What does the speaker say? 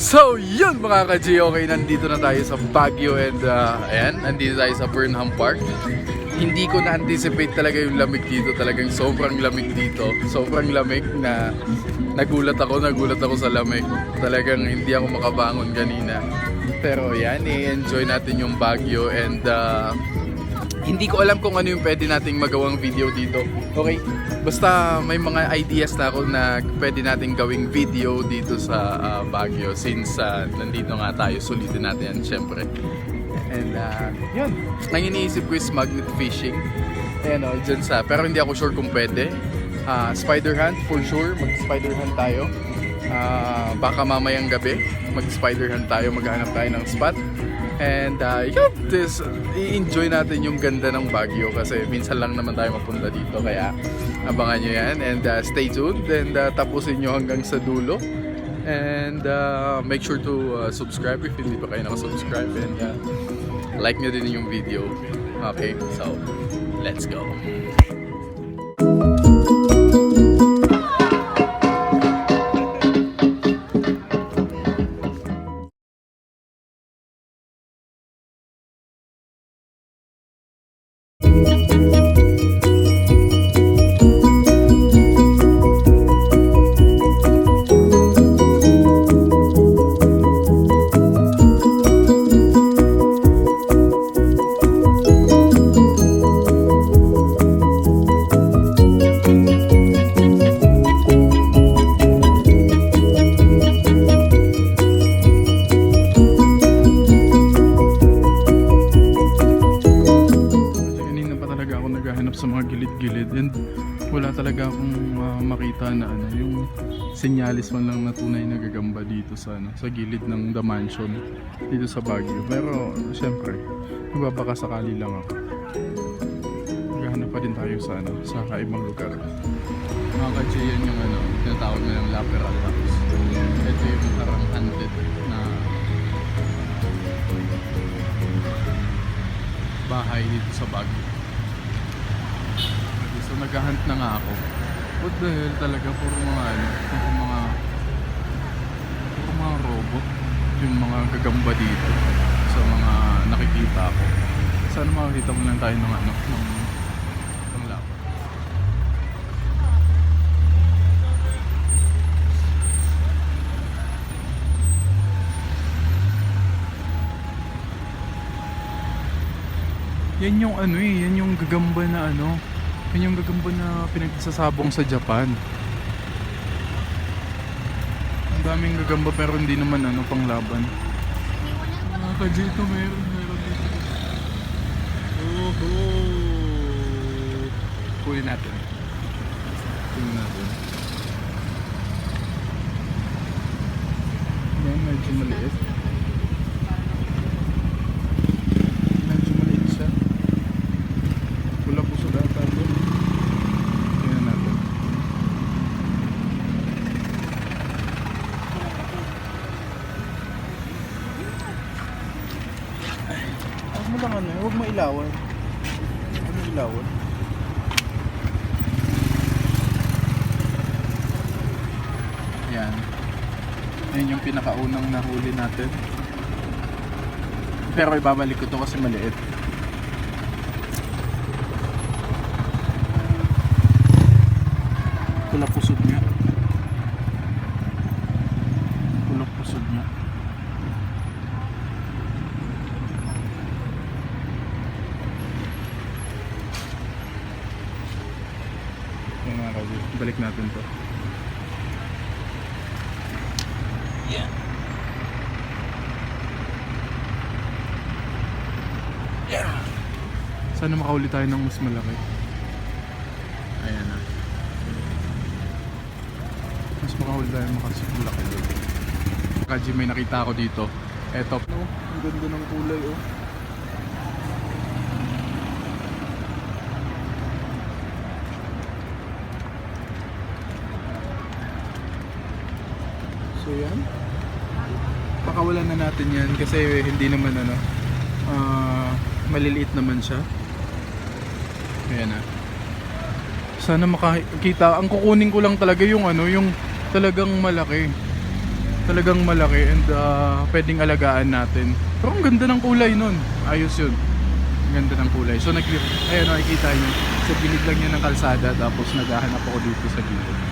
So, yun mga ka okay, nandito na tayo sa Baguio and uh, ayan, nandito tayo sa Burnham Park. Hindi ko na-anticipate talaga yung lamig dito, talagang sobrang lamig dito. Sobrang lamig na nagulat ako, nagulat ako sa lamig. Talagang hindi ako makabangon kanina. Pero yan, i-enjoy natin yung Baguio and uh, hindi ko alam kung ano yung pwede nating magawang video dito. Okay? Basta may mga ideas na ako na pwede nating gawing video dito sa ah, Baguio since ah, nandito nga tayo, sulitin natin yan syempre. And uh, yun, ang iniisip ko is magnet fishing. Ayan o, dyan sa, pero hindi ako sure kung pwede. Ah, spider hunt, for sure, mag-spider hunt tayo. Ah, baka mamayang gabi, mag-spider hunt tayo, maghanap tayo ng spot. And uh, yun, this, i-enjoy natin yung ganda ng Baguio kasi minsan lang naman tayo mapunta dito kaya abangan nyo yan. And uh, stay tuned and uh, tapusin nyo hanggang sa dulo. And uh, make sure to uh, subscribe if hindi pa kayo nakasubscribe. And uh, like nyo din yung video. Okay so let's go Kanina pa na ano, yung senyalis man lang na tunay na gagamba dito sa ano, sa gilid ng The Mansion dito sa Baguio. Pero syempre, nagbabaka sakali lang ako. Naghahanap pa din tayo sa ano, sa kaibang lugar. Mga ka yan yung ano, tinatawag na ng lateral house. Ito yung parang haunted na bahay dito sa Baguio. So naghahunt na nga ako. What the hell talaga, puro mga ano, puro mga puro mga robot yung mga gagamba dito sa mga nakikita ko. Sana makakita mo lang tayo ng ano, ng. Yan yung ano eh, yan yung gagamba na ano, yan yung gagamba na pinagsasabong sa Japan. Ang daming gagamba pero hindi naman ano pang laban. Ah, ka dito meron, meron dito. Oho. Kunin natin. Kunin natin. Yan, medyo maliit. Medyo maliit siya. Wala po sa data ito. Tingnan natin. Huwag mo lang ano, huwag mo ilawan. Huwag mo ilawan. Yan. Yan yung pinakaunang nahuli natin. Pero ibabalik ko to kasi maliit. Kulak pusod niya. Kulak pusod niya. Yung mga kabi, balik natin to. Yan. Yeah. Sana makauli tayo ng mas malaki. Ayan na. Mas makahuli tayo makasimulaki doon. Kaji may nakita ako dito. Eto. No, ang ganda ng kulay oh. So yan. Pakawalan na natin yan kasi hindi naman ano ah, maliliit naman siya. Ayan na. Sana makakita. Ang kukunin ko lang talaga yung ano, yung talagang malaki. Talagang malaki and ah, pwedeng alagaan natin. Pero ang ganda ng kulay nun. Ayos yun. Ang ganda ng kulay. So nag ayun nakikita nyo. Sa gilid lang yan ng kalsada tapos naghahanap ako dito sa gilid.